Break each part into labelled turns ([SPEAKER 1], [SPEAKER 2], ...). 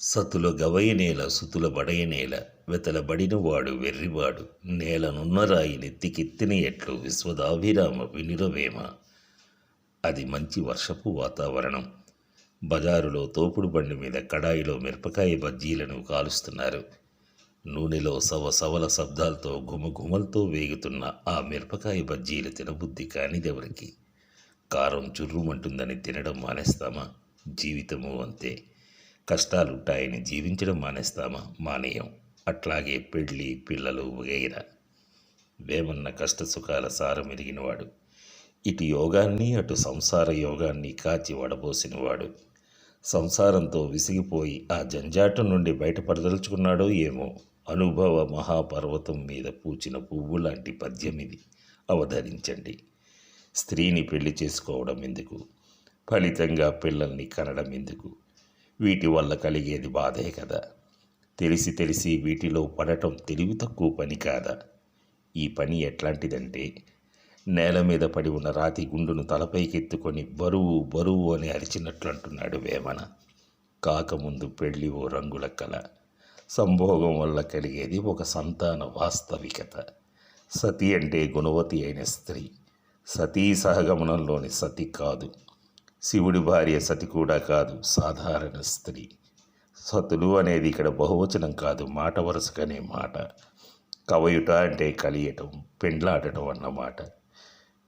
[SPEAKER 1] సతుల గవయనేల సుతుల బడయనేల వెతలబడినవాడు వెర్రివాడు నేలనున్నరాయి నెత్తికెత్తిన ఎట్లు విశ్వదాభిరామ వినురవేమ. అది మంచి వర్షపు వాతావరణం. బజారులో తోపుడు బండి మీద కడాయిలో మిరపకాయ బజ్జీలను కాలుస్తున్నారు. నూనెలో సవ సవల శబ్దాలతో గుమగుమలతో వేగుతున్న ఆ మిరపకాయ బజ్జీలు తినబుద్ధి కానిదెవరికి? కారం చుర్రుమంటుందని తినడం మానేస్తామా? జీవితము అంతే. కష్టాలుంటాయని జీవించడం మానేస్తామా? మానేయం. అట్లాగే పెళ్ళి పిల్లలు వగైరా వేమన్న కష్ట సుఖాల సారం ఎరిగినవాడు ఇటు యోగాన్ని అటు సంసార యోగాన్ని కాచి వడబోసినవాడు. సంసారంతో విసిగిపోయి ఆ జంజాటం నుండి బయటపడదలుచుకున్నాడో ఏమో? అనుభవ మహాపర్వతం మీద పూచిన పువ్వు లాంటి పద్యం ఇది అవధరించండి. స్త్రీని పెళ్ళి చేసుకోవడం ఎందుకు? ఫలితంగా పిల్లల్ని కనడం ఎందుకు? వీటి వల్ల కలిగేది బాధే కదా. తెలిసి తెలిసి వీటిలో పడటం తెలివి తక్కువ పని కాదా? ఈ పని ఎట్లాంటిదంటే నేల మీద పడి ఉన్న రాతి గుండును తలపైకెత్తుకొని బరువు బరువు అని అరిచినట్లు అంటున్నాడు వేమన కాకముందు పెళ్ళి ఓ రంగుల కళ సంభోగం వల్ల కలిగేది ఒక సంతాన వాస్తవికత. సతి అంటే గుణవతి అయిన స్త్రీ. సతీ సహగమనంలోని సతి కాదు. శివుడి భార్య సతి కూడా కాదు సాధారణ స్త్రీ. సతులు అనేది ఇక్కడ బహువచనం కాదు మాట వరుసగానే మాట. కవయుట అంటే కలియటం పెండ్లాడటం అన్నమాట.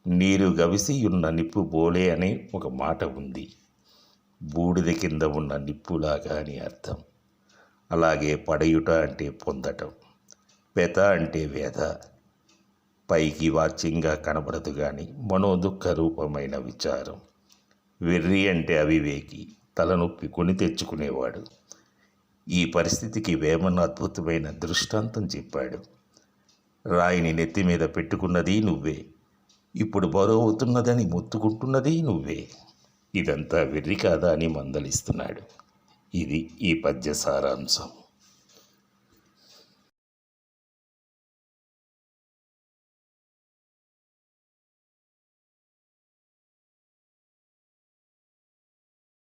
[SPEAKER 1] నీరు గవిసి ఉన్న నిప్పు బోలే అనే ఒక మాట ఉంది. బూడిద కింద ఉన్న నిప్పులాగా అని అర్థం. అలాగే పడయుట అంటే పొందటం పెత అంటే వేద పైకి వాచ్యంగా కనబడదు కానీ మనోదుఃఖ రూపమైన విచారం. వెర్రి అంటే అవివేకి తలనొప్పి కొని తెచ్చుకునేవాడు. ఈ పరిస్థితికి వేమన్ అద్భుతమైన దృష్టాంతం చెప్పాడు. రాయిని నెత్తి మీద పెట్టుకున్నది నువ్వే. ఇప్పుడు బరువు అవుతున్నదని మొత్తుకుంటున్నది నువ్వే. ఇదంతా వెర్రి కాదా అని మందలిస్తున్నాడు. ఇది ఈ పద్య సారాంశం.